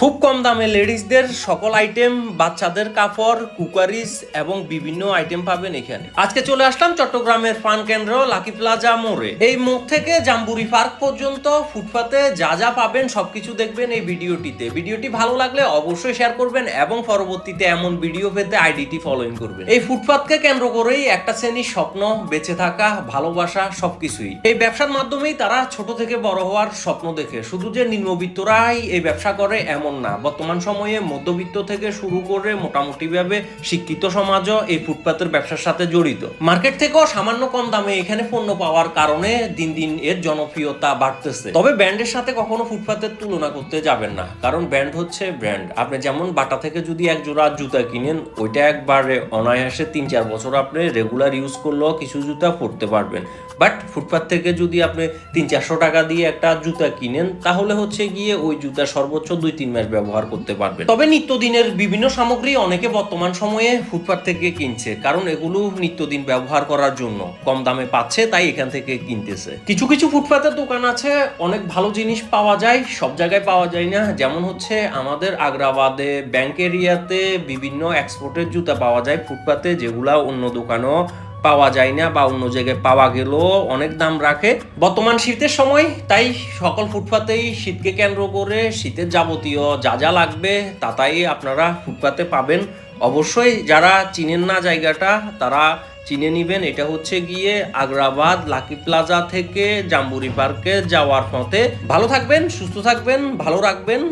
খুব কম দামে লেডিসদের সকল আইটেম বাচ্চাদের কাপড় কুকারিজ এবং বিভিন্ন আইটেম পাবেন এখানে। আজকে চলে আসলাম চট্টগ্রামের ফান কেন্দ্র, লাকি প্লাজা মোড়ে। এই মোড় থেকে জাম্বুরি পার্ক পর্যন্ত ফুটপাতে যা যা পাবেন, সবকিছু দেখবেন এই ভিডিওটিতে। ভিডিওটি ভালো লাগলে অবশ্যই শেয়ার করবেন এবং পরবর্তীতে এমন ভিডিও পেতে আইডিটি ফলোইং করবেন। এই ফুটপাতকে কেন্দ্র করেই একটা শ্রেণির স্বপ্ন, বেঁচে থাকা, ভালোবাসা, সবকিছুই। এই ব্যবসার মাধ্যমেই তারা ছোট থেকে বড় হওয়ার স্বপ্ন দেখে। শুধু যে নিম্নবিত্তরাই এই ব্যবসা করে, এমন না। বর্তমান সময়ে মধ্যবিত্ত থেকে শুরু করে মোটামুটি ভাবে শিক্ষিত সমাজও এই ফুটপাতের ব্যবসার সাথে জড়িত। মার্কেট থেকেও সামান্য কম দামে এখানে পণ্য পাওয়ার কারণে দিন দিন এর জনপ্রিয়তা বাড়তেছে। তবে ব্র্যান্ডের সাথে কখনো ফুটপাতের তুলনা করতে যাবেন না, কারণ ব্র্যান্ড হচ্ছে ব্র্যান্ড। আপনি যেমন বাটা থেকে যদি এক জোড়া জুতা কিনেন, ওইটা একবারে অনায়াসে তিন চার বছর আপনি রেগুলার ইউজ করলেও কিছু জুতা পরতে পারবেন। বাট ফুটপাত থেকে যদি আপনি তিন চারশো টাকা দিয়ে একটা জুতা কিনেন, তাহলে হচ্ছে গিয়ে ওই জুতা সর্বোচ্চ দুই তিন মাস ব্যবহার করতে পারবেন। তবে নিত্যদিনের বিভিন্ন সামগ্রী অনেকে বর্তমান সময়ে ফুটপাত থেকে কিনছে, কারণ এগুলো নিত্যদিন ব্যবহার করার জন্য কম দামে পাচ্ছে, তাই এখান থেকে কিনতেছে। কিছু কিছু ফুটপাতের দোকান আছে, অনেক ভালো জিনিস পাওয়া যায়, সব জায়গায় পাওয়া যায় না। যেমন হচ্ছে আমাদের আগ্রাবাদে ব্যাংক এরিয়াতে বিভিন্ন এক্সপোর্টের জুতা পাওয়া যায় ফুটপাতে, যেগুলা অন্য দোকানেও পাওয়া যায় না বা অন্য জায়গায় পাওয়া গেলেও অনেক দাম রাখে। বর্তমান শীতের সময় তাই সকল ফুটপাতেই শীতকে কেন্দ্র করে শীতের যাবতীয় যা যা লাগবে তা তাই আপনারা ফুটপাতে পাবেন। অবশ্যই যারা চিনেন না জায়গাটা তারা চিনে নিবেন। এটা হচ্ছে গিয়ে আগ্রাবাদ লাকি প্লাজা থেকে জাম্বুরি পার্কে যাওয়ার পথে। ভালো থাকবেন, সুস্থ থাকবেন, ভালো রাখবেন।